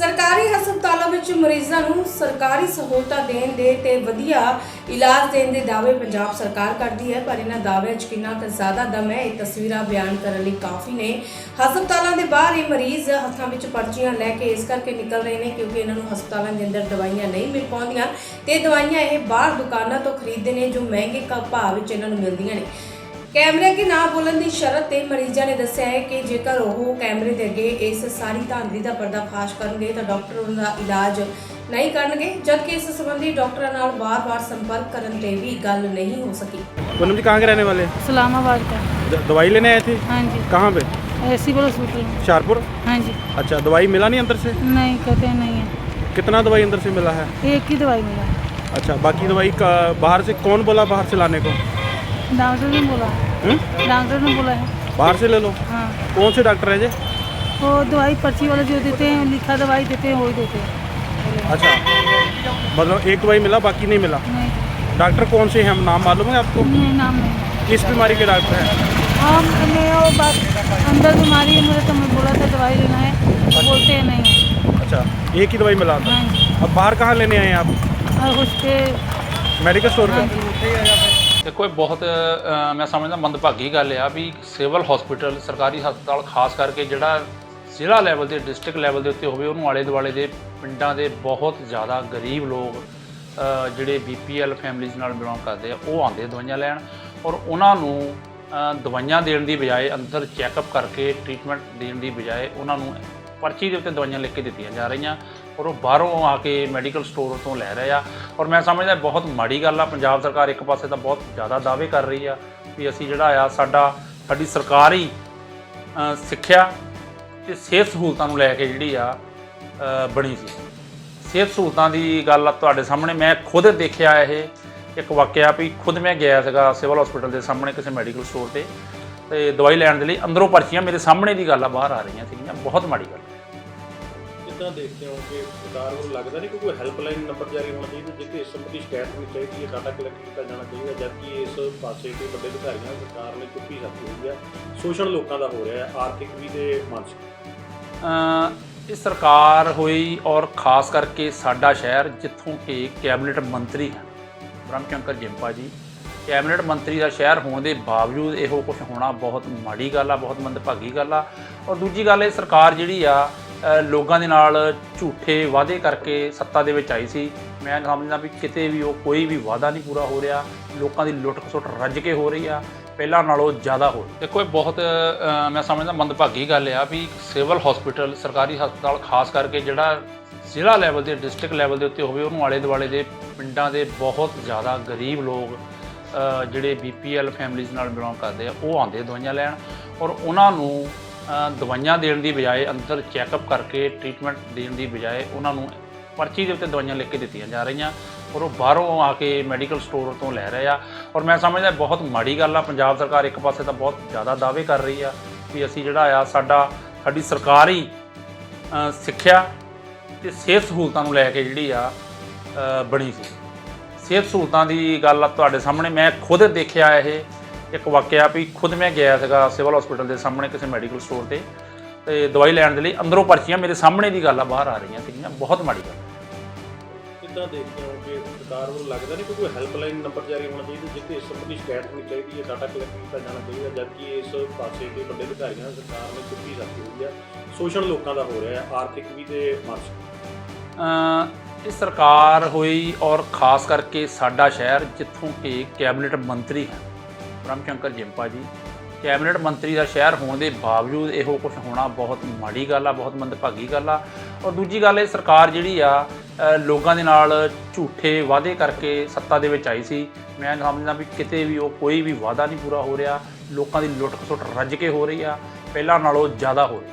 ਸਰਕਾਰੀ ਹਸਪਤਾਲਾਂ ਵਿੱਚ ਮਰੀਜ਼ਾਂ ਨੂੰ ਸਰਕਾਰੀ ਸਹੂਲਤਾਂ ਦੇਣ ਦੇ ਤੇ ਵਧੀਆ ਇਲਾਜ ਦੇਣ ਦੇ ਦਾਅਵੇ ਪੰਜਾਬ ਸਰਕਾਰ ਕਰਦੀ ਹੈ, ਪਰ ਇਹਨਾਂ ਦਾਅਵਿਆਂ 'ਚ ਕਿੰਨਾ ਕੁ ਜ਼ਿਆਦਾ ਦਮ ਹੈ, ਇਹ ਤਸਵੀਰਾਂ ਬਿਆਨ ਕਰਨ ਲਈ ਕਾਫੀ ਨੇ। ਹਸਪਤਾਲਾਂ ਦੇ ਬਾਹਰ ਇਹ ਮਰੀਜ਼ ਹੱਥਾਂ ਵਿੱਚ ਪਰਚੀਆਂ ਲੈ ਕੇ ਇਸ ਕਰਕੇ ਨਿਕਲ ਰਹੇ ਨੇ ਕਿਉਂਕਿ ਇਹਨਾਂ ਨੂੰ ਹਸਪਤਾਲਾਂ ਦੇ ਅੰਦਰ ਦਵਾਈਆਂ ਨਹੀਂ ਮਿਲ ਪਾਉਂਦੀਆਂ ਤੇ ਦਵਾਈਆਂ ਇਹ ਬਾਹਰ ਦੁਕਾਨਾਂ ਤੋਂ ਖਰੀਦਦੇ ਨੇ ਜੋ ਮਹਿੰਗੇ ਕ- ਭਾਅ ਵਿੱਚ ਇਹਨਾਂ ਨੂੰ ਮਿਲਦੀਆਂ ਨੇ। ਕੈਮਰੇ ਅੱਗੇ ਨਾ ਬੋਲਣ ਦੀ ਸ਼ਰਤ ਤੇ ਮਰੀਜ਼ਾਂ ਨੇ ਦੱਸਿਆ ਹੈ ਕਿ ਜੇਕਰ ਉਹ ਕੈਮਰੇ ਦੇ ਅੱਗੇ ਇਸ ਸਾਰੀ ਧਾਂਦਲੀ ਦਾ ਪਰਦਾਫਾਸ਼ ਕਰਨਗੇ ਤਾਂ ਡਾਕਟਰ ਉਹਨਾਂ ਦਾ ਇਲਾਜ ਨਹੀਂ ਕਰਨਗੇ ਜਦਕਿ ਇਸ ਸੰਬੰਧੀ ਡਾਕਟਰਾਂ ਨਾਲ ਵਾਰ-ਵਾਰ ਸੰਪਰਕ ਕਰਨ ਤੇ ਵੀ ਗੱਲ ਨਹੀਂ ਹੋ ਸਕੀ पूनम जी कहाँ के रहने वाले हैं इस्लामाबाद का द- दवाई लेने आए थे हाँ जी कहाँ पे सिविल हॉस्पिटल में शाहपुर हाँ जी अच्छा दवाई मिला नहीं अंदर से नहीं कहते हैं नहीं है कितना दवाई अंदर से मिला है एक ही दवाई मिला अच्छा बाकी दवाई का बाहर से कौन बोला बाहर से लाने को डॉक्टर ने बोला। हम्म? डॉक्टर ने बोला है। बाहर से ले लो। हाँ। कौन से डॉक्टर है जी वो दवाई पर्ची वाले जो देते हैं लिखा दवाई देते हैं वही देते हैं। अच्छा। मतलब एक दवाई मिला बाकी नहीं मिला? नहीं। डॉक्टर कौन से हैं? हम नाम मालूम है आपको? नहीं नाम नहीं। किस बीमारी के डॉक्टर हैं? हाँ मैं वो बात अंदर बीमारी है मुझे तो मैं बोला था दवाई लेना है। बोलते हैं नहीं। अच्छा एक ही दवाई मिला था। हाँ अब बाहर कहाँ लेने आए हैं आप? उसके मेडिकल स्टोर पे? जी। ਦੇਖੋ ਇਹ ਬਹੁਤ ਮੈਂ ਸਮਝਦਾ ਮੰਦਭਾਗੀ ਗੱਲ ਆ ਵੀ ਸਿਵਲ ਹਸਪੀਟਲ ਸਰਕਾਰੀ ਹਸਪਤਾਲ ਖਾਸ ਕਰਕੇ ਜਿਹੜਾ ਜ਼ਿਲ੍ਹਾ ਲੈਵਲ ਦੇ ਡਿਸਟ੍ਰਿਕਟ ਲੈਵਲ ਦੇ ਉੱਤੇ ਹੋਵੇ ਉਹਨੂੰ ਆਲੇ ਦੁਆਲੇ ਦੇ ਪਿੰਡਾਂ ਦੇ ਬਹੁਤ ਜ਼ਿਆਦਾ ਗਰੀਬ ਲੋਕ ਅ, ਜਿਹੜੇ ਬੀਪੀਐਲ ਫੈਮਿਲੀਜ਼ ਨਾਲ ਬਿਲੋਂਗ ਕਰਦੇ ਆ ਉਹ ਆਉਂਦੇ ਦਵਾਈਆਂ ਲੈਣ ਔਰ ਉਹਨਾਂ ਨੂੰ ਦਵਾਈਆਂ ਦੇਣ ਦੀ ਬਜਾਏ ਅੰਦਰ ਚੈੱਕਅਪ ਕਰਕੇ ਟ੍ਰੀਟਮੈਂਟ ਦੇਣ ਦੀ ਬਜਾਏ ਉਹਨਾਂ ਨੂੰ ਪਰਚੀ ਦੇ ਉੱਤੇ ਦਵਾਈਆਂ ਲਿਖ ਕੇ ਦਿੱਤੀਆਂ ਜਾ ਰਹੀਆਂ। ਔਰ ਉਹ ਬਾਹਰੋਂ ਆ ਕੇ ਮੈਡੀਕਲ ਸਟੋਰ ਤੋਂ ਲੈ ਰਹੇ ਆ। ਔਰ ਮੈਂ ਸਮਝਦਾ ਬਹੁਤ ਮਾੜੀ ਗੱਲ ਆ ਪੰਜਾਬ ਸਰਕਾਰ ਇੱਕ ਪਾਸੇ ਤਾਂ ਬਹੁਤ ਜ਼ਿਆਦਾ ਦਾਅਵੇ ਕਰ ਰਹੀ ਆ ਵੀ ਅਸੀਂ ਜਿਹੜਾ ਆ ਸਾਡਾ ਸਾਡੀ ਸਰਕਾਰੀ ਅ, ਸਿੱਖਿਆ ਤੇ ਸਿਹਤ ਸਹੂਲਤਾਂ ਨੂੰ ਲੈ ਕੇ ਜਿਹੜੀ ਆ ਬਣੀ ਸੀ। ਸਿਹਤ ਸਹੂਲਤਾਂ ਦੀ ਗੱਲ ਤੁਹਾਡੇ ਸਾਹਮਣੇ ਮੈਂ ਖੁਦ ਦੇਖਿਆ ਇਹ ਇੱਕ ਵਾਕਿਆ ਵੀ ਖੁਦ ਮੈਂ ਗਿਆ ਸੀਗਾ ਸਿਵਲ ਹਸਪੀਟਲ ਦੇ ਸਾਹਮਣੇ ਕਿਸੇ ਮੈਡੀਕਲ ਸਟੋਰ ਤੇ ਤੇ ਦਵਾਈ ਲੈਣ ਦੇ ਲਈ ਅੰਦਰੋਂ ਪਰਚੀਆਂ ਮੇਰੇ ਸਾਹਮਣੇ ਦੀ ਗੱਲ ਆ ਬਾਹਰ ਆ ਰਹੀਆਂ ਸੀਗੀਆਂ ਬਹੁਤ ਮਾੜੀ ਗੱਲ ਕਿੱਦਾਂ ਦੇਖਦੇ ਹੋ ਕਿ ਸਰਕਾਰ ਵੱਲੋਂ ਲੱਗਦਾ ਨਹੀਂ ਕਿ ਕੋਈ ਹੈਲਪਲਾਈਨ ਨੰਬਰ ਜਾਰੀ ਹੋਣਾ ਚਾਹੀਦਾ, ਜਿੱਥੇ ਇਸ ਸੰਬੰਧੀ ਸ਼ਿਕਾਇਤ ਹੋਣੀ ਚਾਹੀਦੀ ਹੈ, ਡਾਟਾ ਕਲੈਕਟ ਕੀਤਾ ਜਾਣਾ ਚਾਹੀਦਾ, ਜਦਕਿ ਇਸ ਪਾਸੇ ਤੇ ਵੱਡੇ ਅਧਿਕਾਰੀਆਂ ਸਰਕਾਰ ਨੇ ਚੁੱਪੀ ਸਾਧੀ ਹੋਈ ਹੈ ਸ਼ੋਸ਼ਣ ਲੋਕਾਂ ਦਾ ਹੋ ਰਿਹਾ ਹੈ, ਆਰਥਿਕ ਵੀ ਤੇ ਮਾਨਸਿਕ ਇਹ ਸਰਕਾਰ ਹੋਈ ਔਰ ਖਾਸ ਕਰਕੇ ਸਾਡਾ ਸ਼ਹਿਰ, ਜਿੱਥੋਂ ਕਿ ਕੈਬਨਿਟ ਮੰਤਰੀ ਹੈ ਬ੍ਰਹਮ ਸ਼ੰਕਰ ਜਿੰਪਾ ਜੀ। ਕੈਬਨਿਟ ਮੰਤਰੀ ਦਾ ਸ਼ਹਿਰ ਹੋਣ ਦੇ ਬਾਵਜੂਦ ਇਹੋ ਕੁਝ ਹੋਣਾ ਬਹੁਤ ਮਾੜੀ ਗੱਲ ਆ, ਬਹੁਤ ਮੰਦਭਾਗੀ ਗੱਲ ਆ। ਔਰ ਦੂਜੀ ਗੱਲ, ਇਹ ਸਰਕਾਰ ਜਿਹੜੀ ਆ ਲੋਕਾਂ ਦੇ ਨਾਲ ਝੂਠੇ ਵਾਅਦੇ ਕਰਕੇ ਸੱਤਾ ਦੇ ਵਿੱਚ ਆਈ ਸੀ। ਮੈਂ ਸਮਝਦਾ ਵੀ ਕਿਤੇ ਵੀ ਉਹ ਕੋਈ ਵੀ ਵਾਅਦਾ ਨਹੀਂ ਪੂਰਾ ਹੋ ਰਿਹਾ। ਲੋਕਾਂ ਦੀ ਲੁੱਟ ਖਸੁੱਟ ਰੱਜ ਕੇ ਹੋ ਰਹੀ ਆ। ਪਹਿਲਾਂ ਨਾਲੋਂ ਜ਼ਿਆਦਾ ਹੋ ਰਹੀ। ਦੇਖੋ ਇਹ ਬਹੁਤ ਮੈਂ ਸਮਝਦਾ ਮੰਦਭਾਗੀ ਗੱਲ ਆ ਵੀ ਸਿਵਲ ਹਸਪੀਟਲ ਸਰਕਾਰੀ ਹਸਪਤਾਲ ਖਾਸ ਕਰਕੇ ਜਿਹੜਾ ਜ਼ਿਲ੍ਹਾ ਲੈਵਲ ਤੇ ਡਿਸਟ੍ਰਿਕਟ ਲੈਵਲ ਦੇ ਉੱਤੇ ਹੋਵੇ ਉਹਨੂੰ ਆਲੇ ਦੁਆਲੇ ਦੇ ਪਿੰਡਾਂ ਦੇ ਬਹੁਤ ਜ਼ਿਆਦਾ ਗਰੀਬ ਲੋਕ ਅ, ਜਿਹੜੇ ਬੀਪੀਐਲ ਫੈਮਿਲੀਜ਼ ਨਾਲ ਬਿਲੋਂਗ ਕਰਦੇ ਆ ਉਹ ਆਉਂਦੇ ਦਵਾਈਆਂ ਲੈਣ। ਔਰ ਉਹਨਾਂ ਨੂੰ ਦਵਾਈਆਂ ਦੇਣ ਦੀ ਬਜਾਏ ਅੰਦਰ ਚੈੱਕਅਪ ਕਰਕੇ ਟ੍ਰੀਟਮੈਂਟ ਦੇਣ ਦੀ ਬਜਾਏ ਉਹਨਾਂ ਨੂੰ ਪਰਚੀ ਦੇ ਉੱਤੇ ਦਵਾਈਆਂ ਲਿਖ ਕੇ ਦਿੱਤੀਆਂ ਜਾ ਰਹੀਆਂ ਔਰ ਉਹ ਬਾਹਰੋਂ ਆ ਕੇ ਮੈਡੀਕਲ ਸਟੋਰ ਤੋਂ ਲੈ ਰਹੇ ਆ ਔਰ ਮੈਂ ਸਮਝਦਾ ਬਹੁਤ ਮਾੜੀ ਗੱਲ ਆ, ਪੰਜਾਬ ਸਰਕਾਰ ਇੱਕ ਪਾਸੇ ਤਾਂ ਬਹੁਤ ਜ਼ਿਆਦਾ ਦਾਅਵੇ ਕਰ ਰਹੀ ਆ ਵੀ ਅਸੀਂ ਜਿਹੜਾ ਆ ਸਾਡਾ, ਸਾਡੀ ਸਰਕਾਰੀ ਸਿੱਖਿਆ ਤੇ ਸਿਹਤ ਸਹੂਲਤਾਂ ਨੂੰ ਲੈ ਕੇ ਜਿਹੜੀ ਆ ਬਣੀ ਸੀ। ਸਿਹਤ ਸਹੂਲਤਾਂ ਦੀ ਗੱਲ ਆ ਤੁਹਾਡੇ ਸਾਹਮਣੇ, ਮੈਂ ਖੁਦ ਦੇਖਿਆ ਇਹ ਇੱਕ ਵਾਕਿਆ ਵੀ ਖੁਦ ਮੈਂ ਗਿਆ ਸੀਗਾ ਸਿਵਲ ਹਸਪੀਟਲ ਦੇ ਸਾਹਮਣੇ ਕਿਸੇ ਮੈਡੀਕਲ ਸਟੋਰ ਤੇ ਤੇ ਦਵਾਈ ਲੈਣ ਦੇ ਲਈ ਅੰਦਰੋਂ ਪਰਚੀਆਂ ਮੇਰੇ ਸਾਹਮਣੇ ਦੀ ਗੱਲ ਆ ਬਾਹਰ ਆ ਰਹੀਆਂ ਸੀਗੀਆਂ ਬਹੁਤ ਮਾੜੀ ਗੱਲ ਕਿੱਦਾਂ ਦੇਖਦੇ ਹੋ ਕਿ ਸਰਕਾਰ ਵੱਲੋਂ ਲੱਗਦਾ ਨਹੀਂ ਕਿ ਕੋਈ ਹੈਲਪਲਾਈਨ ਨੰਬਰ ਜਾਰੀ ਹੋਣਾ ਚਾਹੀਦਾ ਜਿੱਥੇ ਇਸ ਸੰਬੰਧੀ ਸ਼ਿਕਾਇਤ ਹੋਣੀ ਚਾਹੀਦੀ ਹੈ ਡਾਟਾ ਕਲੈਕਟ ਕੀਤਾ ਜਾਣਾ ਚਾਹੀਦਾ ਜਦਕਿ ਇਸ ਪਾਸੇ ਤੇ ਵੱਡੇ ਅਧਿਕਾਰੀਆਂ ਸਰਕਾਰ ਨੇ ਚੁੱਪੀ ਸਾਧੀ ਹੋਈ ਹੈ। ਸ਼ੋਸ਼ਣ ਲੋਕਾਂ ਦਾ ਹੋ ਰਿਹਾ ਹੈ ਆਰਥਿਕ ਵੀ ਤੇ ਮਾਨਸਿਕ ਇਹ ਸਰਕਾਰ ਹੋਈ ਔਰ ਖਾਸ ਕਰਕੇ ਸਾਡਾ ਸ਼ਹਿਰ ਜਿੱਥੋਂ ਕਿ ਕੈਬਨਿਟ ਮੰਤਰੀ ਹੈ ਸ਼ੰਕਰ ਜਿੰਪਾ ਜੀ। ਕੈਬਨਿਟ ਮੰਤਰੀ ਦਾ ਸ਼ਹਿਰ ਹੋਣ ਦੇ ਬਾਵਜੂਦ ਇਹੋ ਕੁਝ ਹੋਣਾ ਬਹੁਤ ਮਾੜੀ ਗੱਲ ਆ, ਬਹੁਤ ਮੰਦਭਾਗੀ ਗੱਲ ਆ। ਔਰ ਦੂਜੀ ਗੱਲ ਇਹ ਸਰਕਾਰ ਜਿਹੜੀ ਆ ਲੋਕਾਂ ਦੇ ਨਾਲ ਝੂਠੇ ਵਾਅਦੇ ਕਰਕੇ ਸੱਤਾ ਦੇ ਵਿੱਚ ਆਈ ਸੀ। ਮੈਂ ਸਮਝਦਾ ਵੀ ਕਿਤੇ ਵੀ ਉਹ ਕੋਈ ਵੀ ਵਾਅਦਾ ਨਹੀਂ ਪੂਰਾ ਹੋ ਰਿਹਾ। ਲੋਕਾਂ ਦੀ ਲੁੱਟ ਖਸੁੱਟ ਰੱਜ ਕੇ ਹੋ ਰਹੀ ਆ। ਪਹਿਲਾਂ ਨਾਲੋਂ ਜ਼ਿਆਦਾ ਹੋ ਰਹੀ।